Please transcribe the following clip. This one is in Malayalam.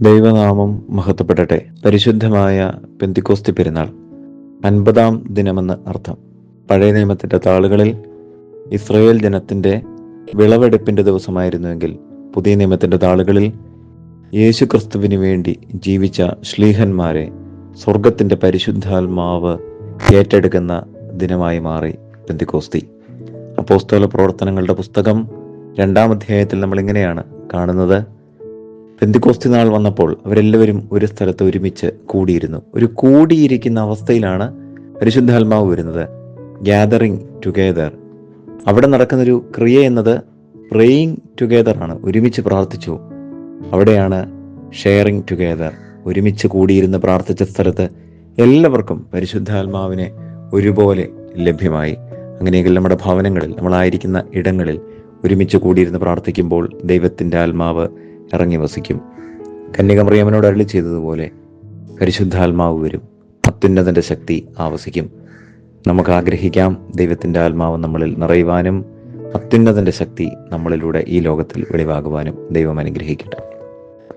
ദൈവനാമം മഹത്വപ്പെടട്ടെ. പരിശുദ്ധമായ പെന്തിക്കോസ്തി പെരുന്നാൾ. അൻപതാം ദിനമെന്ന് അർത്ഥം. പഴയ നിയമത്തിന്റെ താളുകളിൽ ഇസ്രയേൽ ജനത്തിന്റെ വിളവെടുപ്പിന്റെ ദിവസമായിരുന്നുവെങ്കിൽ പുതിയ നിയമത്തിന്റെ താളുകളിൽ യേശു ക്രിസ്തുവിന് വേണ്ടി ജീവിച്ച ശ്ലീഹന്മാരെ സ്വർഗത്തിന്റെ പരിശുദ്ധാത്മാവ് ഏറ്റെടുക്കുന്ന ദിനമായി മാറി പെന്തിക്കോസ്തി. അപ്പോസ്തല പ്രവർത്തനങ്ങളുടെ പുസ്തകം രണ്ടാം അധ്യായത്തിൽ നമ്മൾ ഇങ്ങനെയാണ് കാണുന്നത്. പെന്തിക്കോസ്തി നാൾ വന്നപ്പോൾ അവരെല്ലാവരും ഒരു സ്ഥലത്ത് ഒരുമിച്ച് കൂടിയിരുന്നു. ഒരു കൂടിയിരിക്കുന്ന അവസ്ഥയിലാണ് പരിശുദ്ധാത്മാവ് വരുന്നത്. ഗ്യാതറിങ് ടുഗെദർ അവിടെ നടക്കുന്നൊരു ക്രിയ എന്നത് പ്രേയിങ് ടുഗെദർ ആണ്. ഒരുമിച്ച് പ്രാർത്ഥിച്ചു. അവിടെയാണ് ഷെയറിങ് ടുഗെദർ ഒരുമിച്ച് കൂടിയിരുന്ന് പ്രാർത്ഥിച്ച സ്ഥലത്ത് എല്ലാവർക്കും പരിശുദ്ധാത്മാവിനെ ഒരുപോലെ ലഭ്യമായി. അങ്ങനെയെങ്കിൽ നമ്മുടെ ഭവനങ്ങളിൽ നമ്മളായിരിക്കുന്ന ഇടങ്ങളിൽ ഒരുമിച്ച് കൂടിയിരുന്ന് പ്രാർത്ഥിക്കുമ്പോൾ ദൈവത്തിന്റെ ആത്മാവ് ഇറങ്ങി വസിക്കും. കന്യകമറിയമ്മനോട് അരളി ചെയ്തതുപോലെ പരിശുദ്ധാത്മാവ് വരും. അത്യുന്നതന്റെ ശക്തി ആവസിക്കും. നമുക്ക് ആഗ്രഹിക്കാം ദൈവത്തിന്റെ ആത്മാവ് നമ്മളിൽ നിറയുവാനും അത്യുന്നതന്റെ ശക്തി നമ്മളിലൂടെ ഈ ലോകത്തിൽ വെളിവാകുവാനും ദൈവം അനുഗ്രഹിക്കട്ടെ.